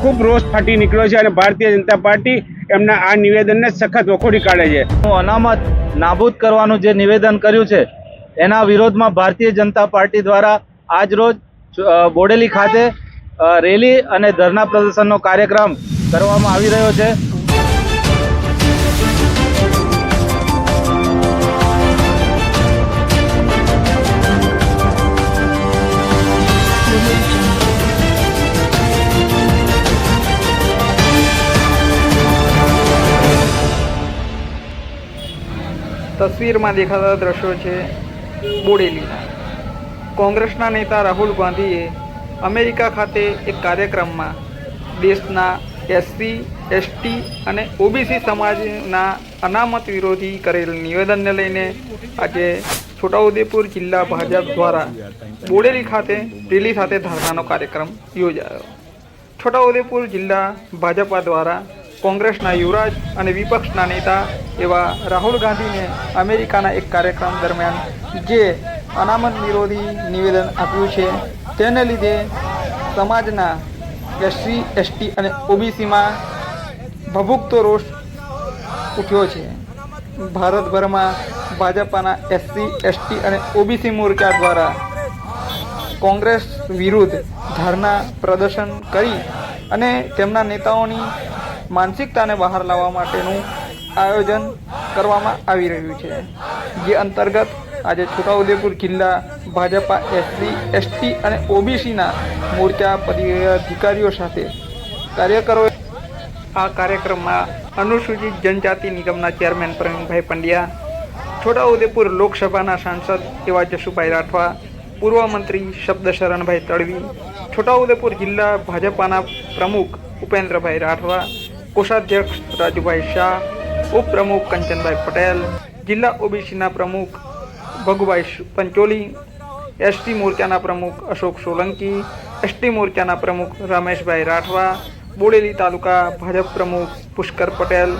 ખૂબ રોષ ફાટી નીકળ્યો છે અને ભારતીય જનતા પાર્ટી એમના આ નિવેદનને સખત વખોડી કાઢે છે. હું અનામત નાબૂદ કરવાનું જે નિવેદન કર્યું છે, એના વિરોધમાં ભારતીય જનતા પાર્ટી દ્વારા આજરોજ બોડેલી ખાતે રેલી અને ધરના પ્રદર્શનનો કાર્યક્રમ કરવામાં આવી રહ્યો છે. તસવીરમાં દેખાતા દ્રશ્યો છે બોડેલીના. કોંગ્રેસના નેતા રાહુલ ગાંધીએ અમેરિકા ખાતે એક કાર્યક્રમમાં દેશના એસસી, એસટી અને ઓબીસી સમાજના અનામત વિરોધી કરેલ નિવેદનને લઈને આજે છોટાઉદેપુર જિલ્લા ભાજપ દ્વારા બોડેલી ખાતે, રેલી સાથે ધરણાનો કાર્યક્રમ યોજાયો. છોટાઉદેપુર જિલ્લા ભાજપા દ્વારા કોંગ્રેસના યુવરાજ અને વિપક્ષના નેતા એવા રાહુલ ગાંધીને અમેરિકાના એક કાર્યક્રમ દરમિયાન જે અનામત વિરોધી નિવેદન આપ્યું છે, તેને લીધે સમાજના એસસી, એસટી અને ઓબીસીમાં ભભૂકતો રોષ ઉઠ્યો છે. ભારતભરમાં ભાજપાના એસસી, એસટી અને ઓબીસી મોરચા દ્વારા કોંગ્રેસ વિરુદ્ધ ધરના પ્રદર્શન કરી અને તેમના નેતાઓની માનસિકતાને બહાર લાવવા માટેનું આયોજન કરવામાં આવી રહ્યું છે. જે અંતર્ગત આજે છોટાઉદેપુર જિલ્લા ભાજપા એસસી, એસટી અને ઓબીસીના મોરચા પદાધિકારીઓ સાથે કાર્યકરોએ આ કાર્યક્રમમાં અનુસૂચિત જનજાતિ નિગમના ચેરમેન પ્રવીણભાઈ પંડ્યા, છોટાઉદેપુર લોકસભાના સાંસદ એવા જશુભાઈ રાઠવા, પૂર્વ મંત્રી શબ્દશરણભાઈ તડવી, છોટાઉદેપુર જિલ્લા ભાજપાના પ્રમુખ ઉપેન્દ્રભાઈ રાઠવા કોષાધ્યક્ષ રાજુભાઈ શાહ, ઉપપ્રમુખ કંચનભાઈ પટેલ, જિલ્લા ઓબીસીના પ્રમુખ ભગુભાઈ પંચોલી, એસટી મોરચાના પ્રમુખ અશોક સોલંકી, એસટી મોરચાના પ્રમુખ રમેશભાઈ રાઠવા, બોડેલી તાલુકા ભાજપ પ્રમુખ પુષ્કર પટેલ,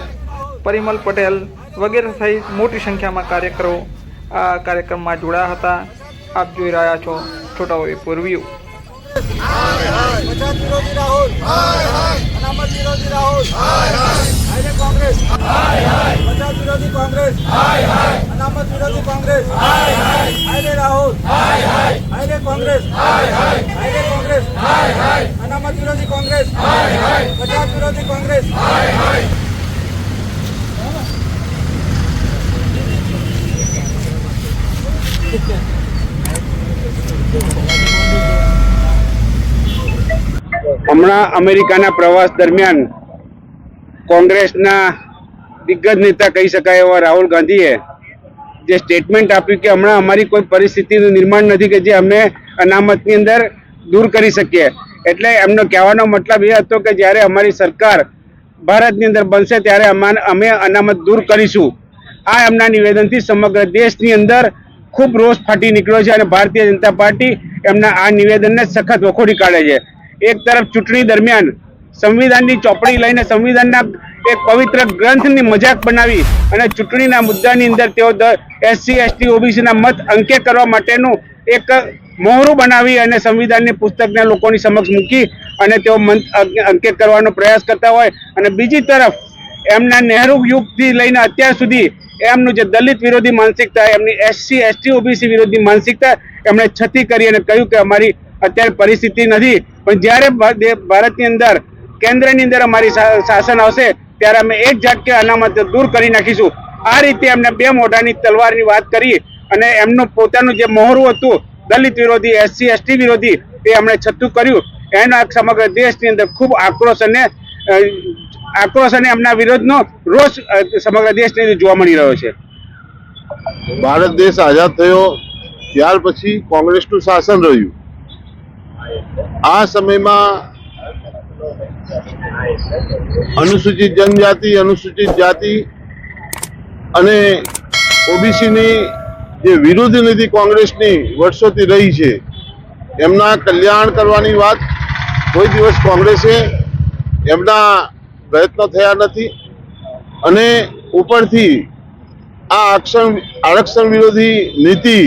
પરિમલ પટેલ વગેરે સહિત મોટી સંખ્યામાં કાર્યકરો આ કાર્યક્રમમાં જોડાયા હતા. આપ જોઈ રહ્યા છો છોટાઓએ વ્યૂ પચાસ વિરોધી રાહુલ. અનામત વિરોધી રાહુલ. કોંગ્રેસ. પચાસ વિરોધી કોંગ્રેસ. અનામત વિરોધી કોંગ્રેસ. હાયરે રાહુલ. હાયરે કોંગ્રેસ. હાયરે કોંગ્રેસ. અનામત વિરોધી કોંગ્રેસ. પચાસ વિરોધી કોંગ્રેસ. હમણાં અમેરિકાના પ્રવાસ દરમિયાન કોંગ્રેસના દિગ્ગજ નેતા કહી શકાય એવા રાહુલ ગાંધીએ જે સ્ટેટમેન્ટ આપ્યું કે હમણાં અમારી કોઈ પરિસ્થિતિનું નિર્માણ નથી કે જે અમે અનામતની અંદર દૂર કરી શકીએ. એટલે એમનો કહેવાનો મતલબ એ હતો કે જ્યારે અમારી સરકાર ભારતની અંદર બનશે ત્યારે અમે અનામત દૂર કરીશું. આ એમના નિવેદનથી સમગ્ર દેશની અંદર ખૂબ રોષ ફાટી નીકળ્યો છે અને ભારતીય જનતા પાર્ટી એમના આ નિવેદનને સખત વખોડી કાઢે છે. એક તરફ ચૂંટણી દરમિયાન સંવિધાનની ચોપડી લઈને સંવિધાનના એક પવિત્ર ગ્રંથની મજાક બનાવી અને ચૂંટણીના મુદ્દાની અંદર તેઓ એસસી એસટી ઓબીસીના મત અંકે કરવા માટેનું એક મોહરું બનાવી અને સંવિધાનની પુસ્તકને લોકોની સમક્ષ મૂકી અને તેઓ મન અંકે- કરવાનો પ્રયાસ કરતા હોય. અને બીજી તરફ એમના નહેરુ યુગથી લઈને અત્યાર સુધી એમનું જે દલિત વિરોધી માનસિકતા, એમની એસસી એસટી ઓબીસી વિરોધી માનસિકતા એમણે છતી કરી અને કહ્યું કે અમારી અત્યારે પરિસ્થિતિ નથી. પણ જ્યારે ભારતની અંદર, કેન્દ્રની અંદર અમારી શાસન આવશે, ત્યારે અમે એક ઝાટકે અનામત દૂર કરી નાખીશું. આ રીતે એમને બે મોઢાની તલવારની વાત કરી અને એમનું પોતાનું જે મોહરું હતું, દલિત વિરોધી, એસસી, એસટી વિરોધી તે એમણે છતું કર્યું. એના સમગ્ર દેશની અંદર ખૂબ આક્રોશ અને આક્રોશ અને એમના વિરોધનો રોષ સમગ્ર દેશની અંદર જોવા મળી રહ્યો છે. ભારત દેશ આઝાદ થયો, ત્યાર પછી કોંગ્રેસનું શાસન રહ્યું. આ સમયમાં અનુસૂચિત જનજાતિ, અનુસૂચિત જાતિ અને ઓબીસીની જે વિરોધ નીતિ કોંગ્રેસની વર્ષોથી રહી છે, એમના કલ્યાણ કરવાની વાત કોઈ દિવસ કોંગ્રેસે એમના પ્રયત્નો થયા નથી અને ઉપરથી આ આરક્ષણ આરક્ષણ વિરોધી નીતિ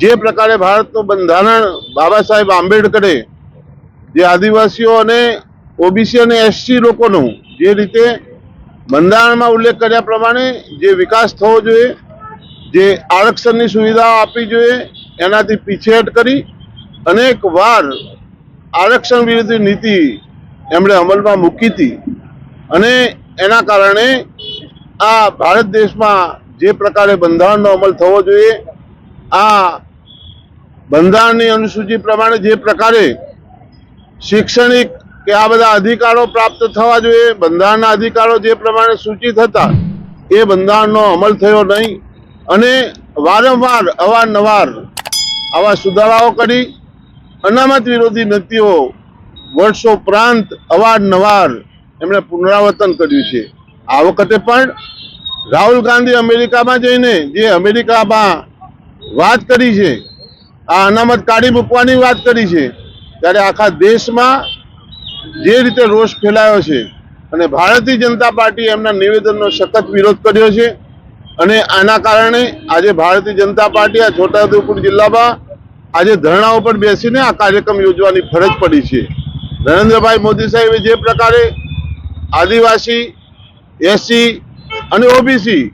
જે પ્રકારે ભારતનું બંધારણ બાબા સાહેબ આંબેડકરે, જે આદિવાસીઓ અને ઓબીસી અને એસસી લોકોનું જે રીતે બંધારણમાં ઉલ્લેખ કર્યા પ્રમાણે જે વિકાસ થવો જોઈએ, જે આરક્ષણની સુવિધાઓ આપવી જોઈએ, એનાથી પીછેહટ કરી અનેક વાર આરક્ષણ વિરોધી નીતિ એમણે અમલમાં મૂકી હતી અને એના કારણે આ ભારત દેશમાં જે પ્રકારે બંધારણનો અમલ થવો જોઈએ, આ બંધારણની અનુસૂચિ પ્રમાણે જે પ્રકારે શૈક્ષણિક કે આ બધા અધિકારો પ્રાપ્ત થવા જોઈએ, બંધારણના અધિકારો જે પ્રમાણે સૂચિત હતા, એ બંધારણનો અમલ થયો નહીં. અને વારંવાર, અવારનવાર આવા સુધારાઓ કરી, અનામત વિરોધી નીતિઓ વર્ષો ઉપરાંત અવારનવાર એમણે પુનરાવર્તન કર્યું છે. આ વખતે પણ રાહુલ ગાંધી અમેરિકામાં જઈને જે અમેરિકામાં વાત કરી છે આ અનામત કાઢી મૂકવાની વાત કરી છે. ત્યારે આખા દેશમાં જે રીતે રોષ ફેલાયો છે અને ભારતીય જનતા પાર્ટી એમના નિવેદનનો સખત વિરોધ કર્યો છે અને આના કારણે આજે ભારતીય જનતા પાર્ટી આ છોટાઉદેપુર જિલ્લામાં આજે ધરણા ઉપર બેસીને આ કાર્યક્રમ યોજવાની ફરજ પડી છે. નરેન્દ્રભાઈ મોદી સાહેબે જે પ્રકારે આદિવાસી, એસસી અને ઓબીસી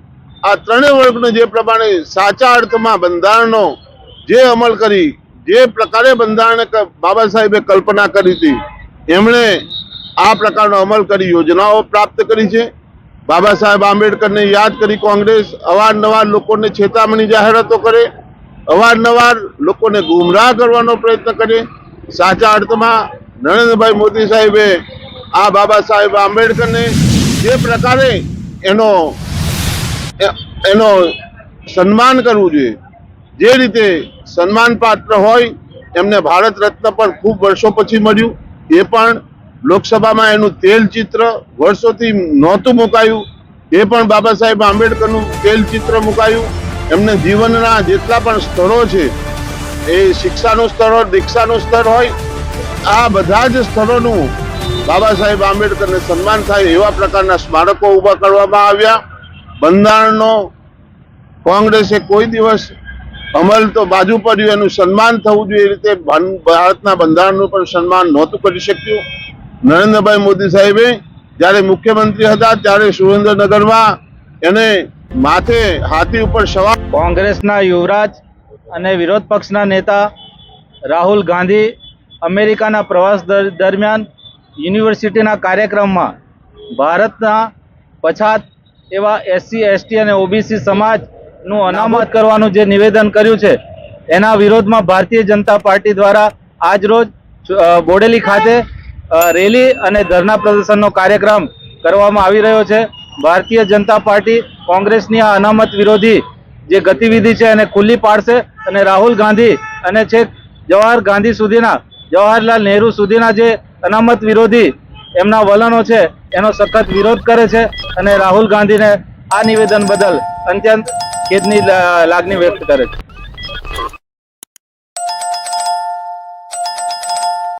આ ત્રણેય વર્ગને જે પ્રમાણે સાચા અર્થમાં બંધારણનો જે અમલ કરી, જે પ્રકારે બંધારણ બાબા સાહેબે કલ્પના કરી હતી, એમણે આ પ્રકારનો અમલ કરી, યોજનાઓ પ્રાપ્ત કરી છે. બાબા સાહેબ આંબેડકરને યાદ કરી કોંગ્રેસ અવારનવાર લોકોને છેતામણી જાહેરાતો કરે, અવારનવાર લોકોને ગુમરાહ કરવાનો પ્રયત્ન કરે. સાચા અર્થમાં નરેન્દ્રભાઈ મોદી સાહેબે આ બાબા સાહેબ આંબેડકરને જે પ્રકારે એનો એનો સન્માન કરવું જોઈએ, જે રીતે સન્માન પાત્ર હોય, એમને ભારત રત્ન પણ ખૂબ વર્ષો પછી મળ્યું. એ પણ લોકસભામાં એનું તેલ ચિત્ર વર્ષોથી નહોતું મુકાયું. એ પણ બાબા સાહેબ આંબેડકરનું તેલ ચિત્ર મુકાયું. એમને જીવનના જેટલા પણ સ્તરો છે, એ શિક્ષાનું સ્તર હોય, દીક્ષાનું સ્તર હોય, આ બધા જ સ્તરોનું બાબા સાહેબ આંબેડકરને સન્માન થાય એવા પ્રકારના સ્મારકો ઊભા કરવામાં આવ્યા. બંધારણનો કોંગ્રેસે કોઈ દિવસ અમલ તો બાજુ પડ્યું, એનું સન્માન થવું જોઈએ એ રીતે ભારતના બંધારણનું પણ સન્માન નહોતું કરી શક્યું. નરેન્દ્રભાઈ મોદી સાહેબે જ્યારે મુખ્યમંત્રી હતા, ત્યારે સુરેન્દ્રનગરમાં એને માથે હાથી ઉપર સવાર કોંગ્રેસના યુવરાજ અને વિરોધ પક્ષના નેતા રાહુલ ગાંધી અમેરિકાના પ્રવાસ દર- દરમિયાન યુનિવર્સિટીના કાર્યક્રમમાં ભારતના પછાત એવા એસસી, એસટી અને ઓબીસી સમાજનું અનામત કરવાનું જે નિવેદન કર્યું છે, એના વિરોધમાં ભારતીય જનતા પાર્ટી દ્વારા આજરોજ રોજ બોડેલી ખાતે રેલી અને ધરના પ્રદર્શનનો કાર્યક્રમ કરવામાં આવી રહ્યો છે. ભારતીય જનતા પાર્ટી કોંગ્રેસની આ અનામત વિરોધી જે ગતિવિધિ છે એને ખુલ્લી પાડશે અને રાહુલ ગાંધી અને છેક જવાહર ગાંધી સુધીના, જવાહરલાલ નહેરુ સુધીના જે અનામત વિરોધી એમના વલણો છે, એનો સખત વિરોધ કરે છે અને રાહુલ ગાંધીને આ નિવેદન બદલ અત્યંત ಕಿಡ್ನಿ ಲಾಗ್ನಿ ವೇಸ್ಟ್ ಡೈರೆಕ್ಟ್